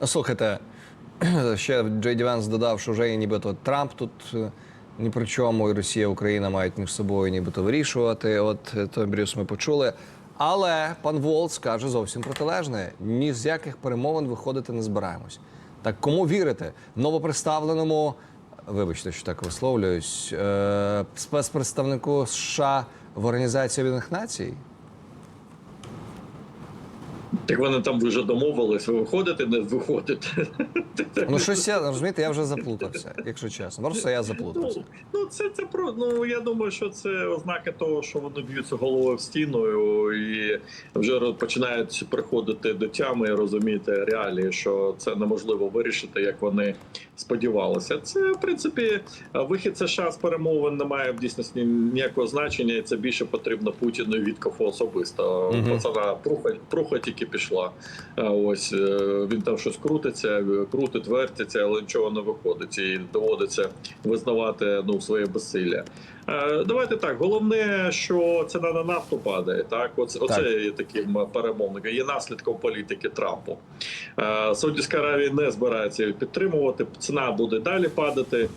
Ну, Слухайте, ще Джей Венс додав, що вже нібито Трамп тут е, ні при чому, і Росія, Україна мають між собою нібито вирішувати. От е, той Брюс ми почули. Але пан Волц каже зовсім протилежне: ні з яких перемовин виходити не збираємось. Так кому вірити? Новоприставленому, вибачте, що так висловлююсь, е, спецпредставнику США в Організації Об'єднаних Націй? Так вони там вже домовились, ви виходите, не виходите. Ну щось я розумієте, я вже заплутався, якщо чесно. Просто я Ну, заплутався. ну це це про ну я думаю, що це ознаки того, що вони б'ються головою в стіну і вже починають приходити до тями і розуміти реалії, що це неможливо вирішити, як вони сподівалися. Це в принципі вихід США з перемовин не має в дійсності ніякого значення, і це більше потрібно Путіну і Віткофу особисто. Пацана пруха, пруха тільки пішла. А Ось е, він там щось крутиться, е, крутить, вертиться, але нічого не виходить. І доводиться визнавати ну своє безсилля. Е, Давайте так. Головне, що ціна на нафту падає. Так, оце, оце є таким перемовником. Є наслідком політики Трампу. Е, Саудівська Аравія не збирається її підтримувати. Ціна буде далі падати.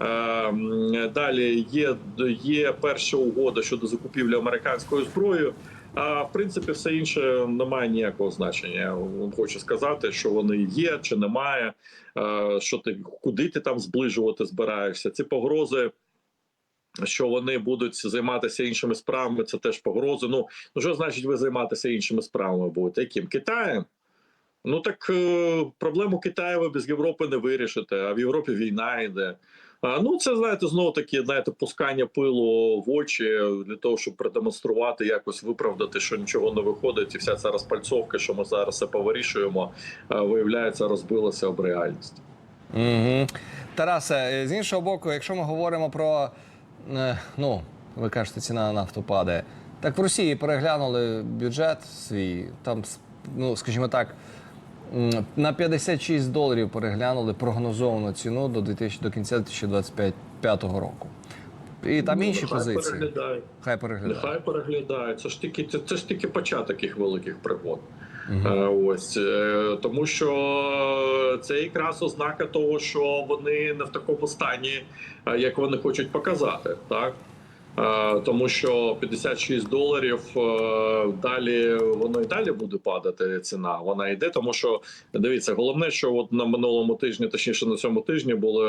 Е, Далі є, є перша угода щодо закупівлі американської зброї. А в принципі, все інше не має ніякого значення. Хочу сказати, що вони є чи немає. Що ти куди ти там зближувати збираєшся? Ці погрози. Що вони будуть займатися іншими справами, це теж погрози. Ну ну що значить, ви займатися іншими справами будете? Яким Китаєм? Ну так е, проблему Китаю ви без Європи не вирішите, а в Європі війна йде. Ну, це знаєте, знову таки, знаєте, пускання пилу в очі для того, щоб продемонструвати, якось виправдати, що нічого не виходить, і вся ця розпальцовка, що ми зараз все повирішуємо, виявляється, розбилася об реальність. Угу. Тарасе, е, з іншого боку, якщо ми говоримо про е, ну, ви кажете, ціна на нафту падає. Так в Росії переглянули бюджет свій, там, ну, скажімо так, на 56 доларів переглянули прогнозовану ціну до 2000, до кінця 2025 року. І там Ну, інші нехай позиції. переглядають. Хай переглядають. Нехай переглядають. Це ж тільки це, це ж тільки початок їх великих пригод. Е, Ось е, тому, що це якраз ознака того, що вони не в такому стані, е, як вони хочуть показати, так. Е, Тому що 56 доларів е, далі воно і далі буде падати ціна. Вона йде, тому що дивіться, головне, що от на минулому тижні, точніше на цьому тижні, були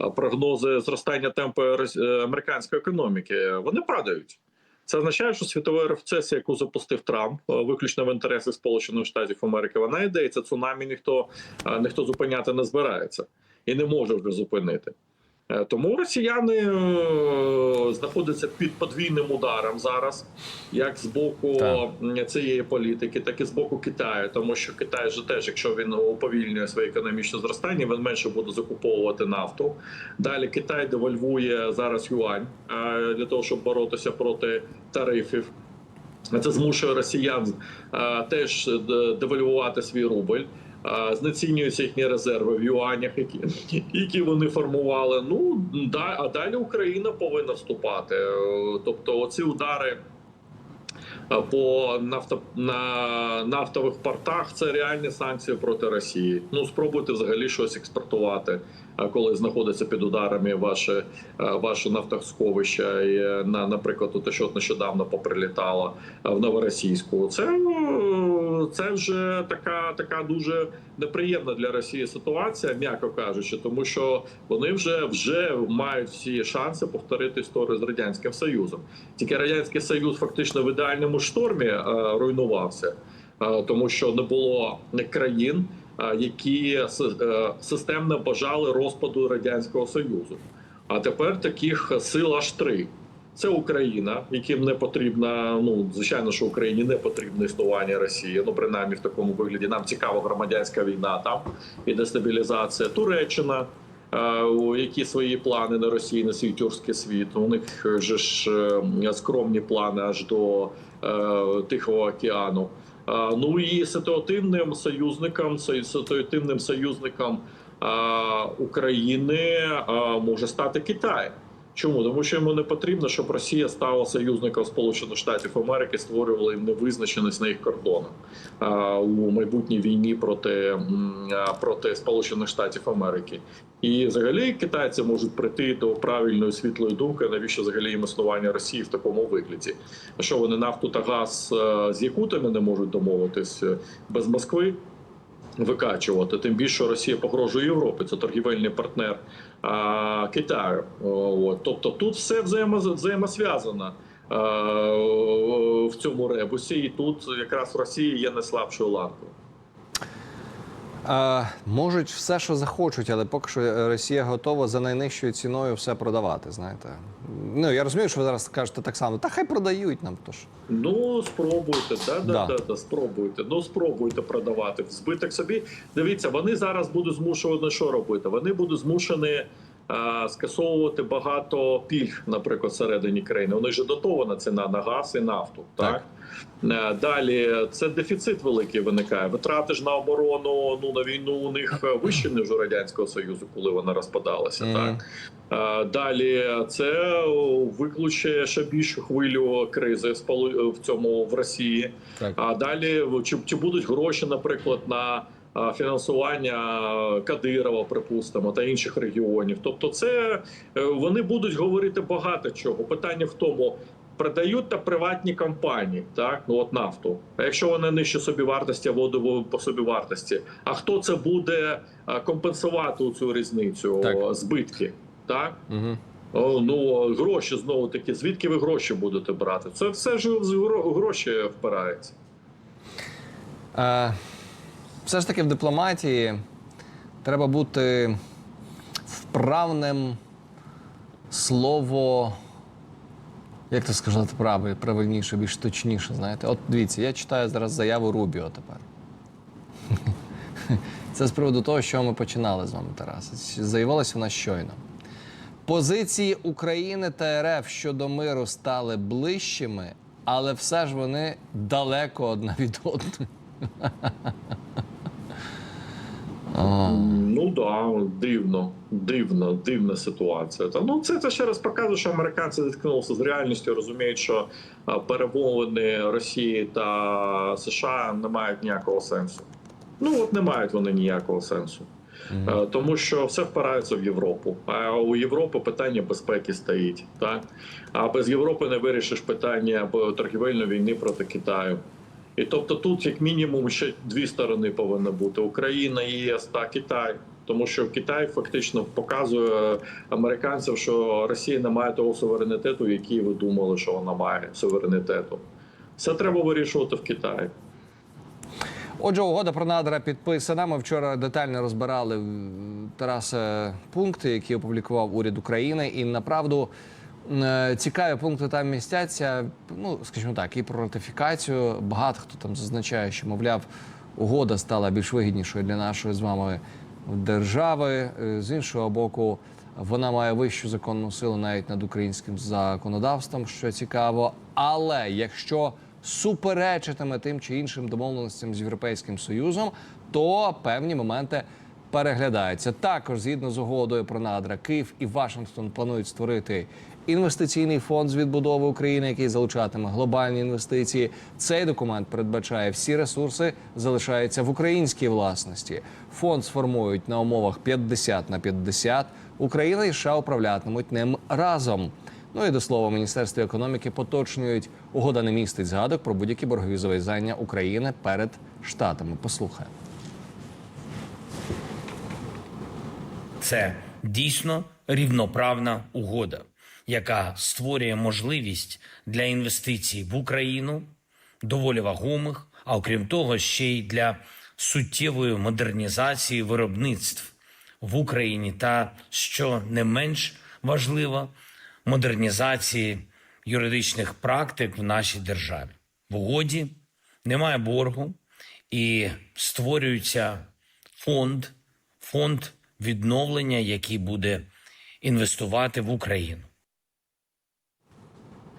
е, прогнози зростання темпу американської економіки. Вони падають. Це означає, що світова рецесія, яку запустив Трамп, виключно в інтересах Сполучених Штатів Америки, вона йде, і це цунамі ніхто ніхто зупиняти не збирається і не може вже зупинити. Е, Тому росіяни е, знаходяться під подвійним ударом зараз, як з боку Так. цієї політики, так і з боку Китаю, тому що Китай же теж, якщо він уповільнює своє економічне зростання, він менше буде закуповувати нафту. Далі Китай девальвує зараз юань е, для того, щоб боротися проти тарифів. Це змушує росіян теж девальвувати свій рубль. Знецінюються їхні резерви в юанях, які, які вони формували. Ну да, а далі Україна повинна вступати. Тобто, оці удари по нафто, на нафтових портах це реальні санкції проти Росії. Ну спробуйте взагалі щось експортувати, коли знаходиться під ударами ваше, ваше нафтосховище. На, наприклад, те, що нещодавно поприлітало в Новоросійську. Це, це вже така, така дуже неприємна для Росії ситуація, м'яко кажучи, тому що вони вже вже мають всі шанси повторити історію з радянським союзом. Тільки радянський союз фактично в ідеальному штормі е, руйнувався, е, тому що не було країн, е, які системно бажали розпаду радянського союзу. А тепер таких сил аж три. Це Україна, яким не потрібна. Ну звичайно, що Україні не потрібно існування Росії. Ну принаймні в такому вигляді. Нам цікава громадянська війна там і дестабілізація. Туреччина, е, які свої плани на Росії, на свій тюркський світ. У них же ж е, скромні плани аж до е, Тихого океану. Ну і ситуативним союзником, со- ситуативним союзником України може стати Китай. Чому? Тому що йому не потрібно, щоб Росія стала союзником Сполучених Штатів Америки, створювала їм невизначеність на їх кордонах у майбутній війні проти, проти Сполучених Штатів Америки. І взагалі китайці можуть прийти до правильної світлої думки, навіщо взагалі їм існування Росії в такому вигляді. Що вони нафту та газ е, з якутами не можуть домовитись е, без Москви? Викачувати тим більше Росія погрожує Європі. Це торгівельний партнер а, Китаю. От. Тобто тут все взаємосв'язано в цьому ребусі, і тут якраз Росія є найслабшою ланкою. Можуть все, що захочуть, але поки що е, Росія готова за найнижчою ціною все продавати. Знаєте, ну я розумію, що ви зараз кажете так само. Та хай продають нам. Тож Ну, спробуйте, да, да, Да. да. Да, спробуйте. Ну, спробуйте продавати в збиток собі. Дивіться, вони зараз будуть змушені що робити? Вони будуть змушені скасовувати багато пільг, наприклад, всередині країни. У них же дотована ціна на газ і нафту. Так. Так. Е, Далі це дефіцит великий виникає. Витрати ж на оборону ну на війну у них е, вищі ніж у радянського союзу, коли вона розпадалася. Мгм. Так Е, далі це викличе ще більшу хвилю кризи в цьому в Росії. так. А далі чи, чи будуть гроші, наприклад, на фінансування Кадирова, припустимо, та інших регіонів. Тобто, це е, вони будуть говорити багато чого. Питання в тому. Продають та приватні компанії, так ну от нафту. А якщо вони нижче собівартості, а воду по собівартості, а хто це буде а, компенсувати цю різницю Так. збитки? Так Угу. О, ну гроші знову таки. Звідки ви гроші будете брати? Це все ж в гроші впирається. Е, все ж таки в дипломатії треба бути вправним слово. Як то сказати правильно, правильніше, більш точніше, знаєте? От дивіться, я читаю зараз заяву Рубіо тепер. Це з приводу того, що ми починали з вами, Тарас. Заявилася вона щойно. Позиції України та РФ щодо миру стали ближчими, але все ж вони далеко одна від одної. Ну да, дивно, дивно, дивна ситуація. Та ну це, це ще раз показує, що американці зіткнулися з реальністю, розуміють, що перемовини Росії та США не мають ніякого сенсу. Ну от не мають вони ніякого сенсу. Е, Тому що все впирається в Європу. А у Європи питання безпеки стоїть. Так? А без Європи не вирішиш питання торгівельної війни проти Китаю. І тобто тут, як мінімум, ще дві сторони повинні бути: Україна, ЄС та Китай. Тому що Китай фактично показує американцям, що Росія не має того суверенітету, який ви думали, що вона має суверенітету. Все треба вирішувати в Китаї. Отже, угода про надра підписана. Ми вчора детально розбирали м, Тарасе пункти, які опублікував уряд України. І направду цікаві пункти там містяться. Ну, скажімо так, і про ратифікацію. Багато хто там зазначає, що мовляв, угода стала більш вигіднішою для нашої з вами держави. Е, З іншого боку, вона має вищу законну силу навіть над українським законодавством, що цікаво. Але якщо суперечитиме тим чи іншим домовленостям з Європейським Союзом, то певні моменти переглядаються. Також згідно з угодою про надра, Київ і Вашингтон планують створити інвестиційний фонд з відбудови України, який залучатиме глобальні інвестиції. Цей документ передбачає всі ресурси залишаються в українській власності. Фонд сформують на умовах 50 на 50. Україна і США управлятимуть ним разом. Ну і до слова, в Міністерстві економіки поточнюють угода не містить згадок про будь-які боргові зобов'язання України перед штатами. Послухаємо. Це дійсно рівноправна угода, яка створює можливість для інвестицій в Україну доволі вагомих, а окрім того, ще й для суттєвої модернізації виробництв в Україні та, що не менш важливо, модернізації юридичних практик в нашій державі. В угоді немає боргу і створюється фонд, фонд відновлення, який буде інвестувати в Україну.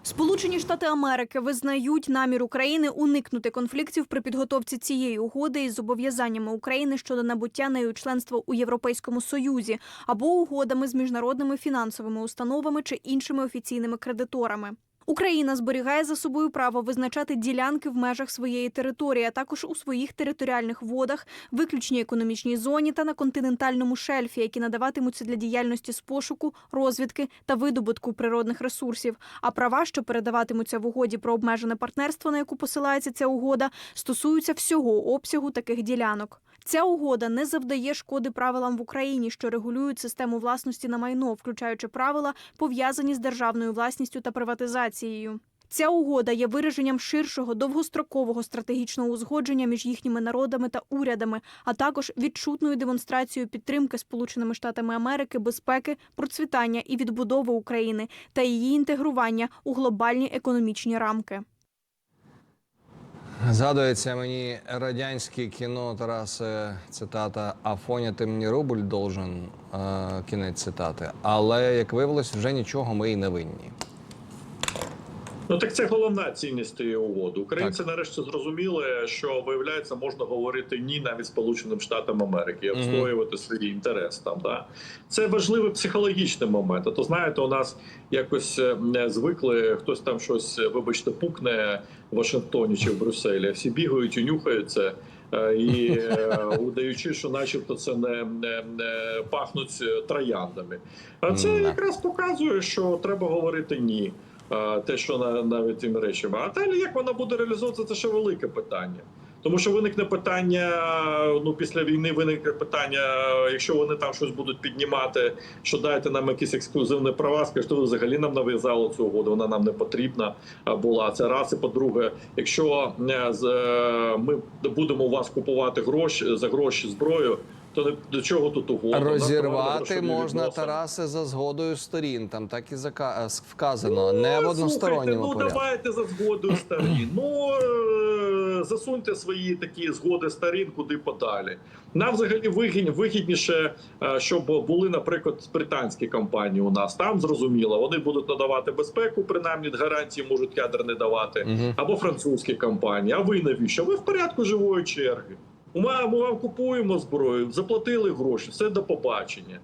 Сполучені Штати Америки визнають намір України уникнути конфліктів при підготовці цієї угоди із зобов'язаннями України щодо набуття нею членства у Європейському Союзі або угодами з міжнародними фінансовими установами чи іншими офіційними кредиторами. Україна зберігає за собою право визначати ділянки в межах своєї території, а також у своїх територіальних водах, виключній економічній зоні та на континентальному шельфі, які надаватимуться для діяльності з пошуку, розвідки та видобутку природних ресурсів. А права, що передаватимуться в угоді про обмежене партнерство, на яку посилається ця угода, стосуються всього обсягу таких ділянок. Ця угода не завдає шкоди правилам в Україні, що регулюють систему власності на майно, включаючи правила, пов'язані з державною власністю та приватизацією. Ця угода є вираженням ширшого довгострокового стратегічного узгодження між їхніми народами та урядами, а також відчутною демонстрацією підтримки Сполученими Штатами Америки, безпеки, процвітання і відбудови України та її інтегрування у глобальні економічні рамки. Згадується мені радянське кіно Тарасе, цитата Афоня, ти мені рубль должен, е, кінець цитати. Але як виявилось, вже нічого ми і не винні. Ну так це головна цінність цієї угоди. Українці нарешті зрозуміли, що виявляється, можна говорити ні навіть Сполученим Штатам Америки, і Мгм. обстоювати свій інтерес там. Да? Це важливий психологічний момент. А то знаєте, у нас якось е, не звикли, хтось там щось, е, вибачте, пукне в Вашингтоні чи в Брюсселі. Всі бігають і нюхаються. е, І е, удаючи, що начебто це не, не, не пахнуть е, трояндами. А це якраз показує, що треба говорити ні. Те, що на навіть тими речами. А далі як вона буде реалізовуватися, це ще велике питання. Тому що виникне питання. Ну після війни виникне питання, якщо вони там щось будуть піднімати, що дайте нам якісь ексклюзивні права, скажете, ви взагалі нам нав'язали цю угоду, вона нам не потрібна була. Це раз. І по-друге, якщо е, е, ми будемо у вас купувати гроші за гроші зброю, то не- до чого тут угода? Розірвати можна. Тараси за згодою сторін. Там так і е, вказано, не в Ну, односторонньому слухайте, Ну порядку. давайте за згодою сторін. Ну е, засуньте свої такі згоди сторін куди подалі. Нам взагалі вигідні- вигідніше, е, щоб були, наприклад, британські компанії у нас. Там зрозуміло, вони будуть надавати безпеку, принаймні гарантії можуть ядер не давати, або французькі компанії. А ви навіщо? Ви в порядку живої черги. Ми, ми вам купуємо зброю, заплатили гроші, все до побачення.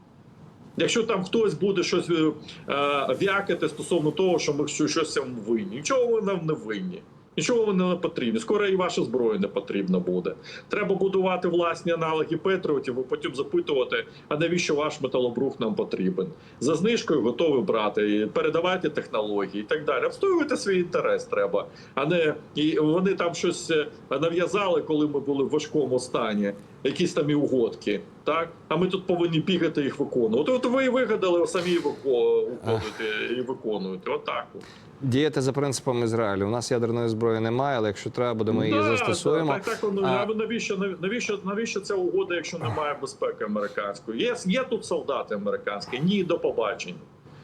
Якщо там хтось буде щось е, е, в'якати стосовно того, що ми щось винні, нічого ви нам не винні. Нічого ви не потрібні. Скоро і ваша зброя не потрібна буде. Треба будувати власні аналоги Петріотів, і потім запитувати, а навіщо ваш металобрух нам потрібен? За знижкою готові брати, і передавати технології і так далі. Обстоювати свій інтерес треба, а не і вони там щось е, нав'язали, коли ми були в важкому стані, якісь там і угодки. Так, а ми тут повинні бігати їх виконувати. От ви і вигадали, самі і вико- виконуєте і виконуєте. Отак. от. Діяти за принципом Ізраїлю. У нас ядерної зброї немає, але якщо треба буде, ми її Да, застосуємо. Так, так, так А- а... навіщо, навіщо, навіщо ця угода, якщо немає безпеки американської? Є, є тут солдати американські? Ні, до побачення.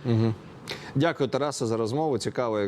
Угу. Дякую, Тарасе, за розмову. Цікаво, як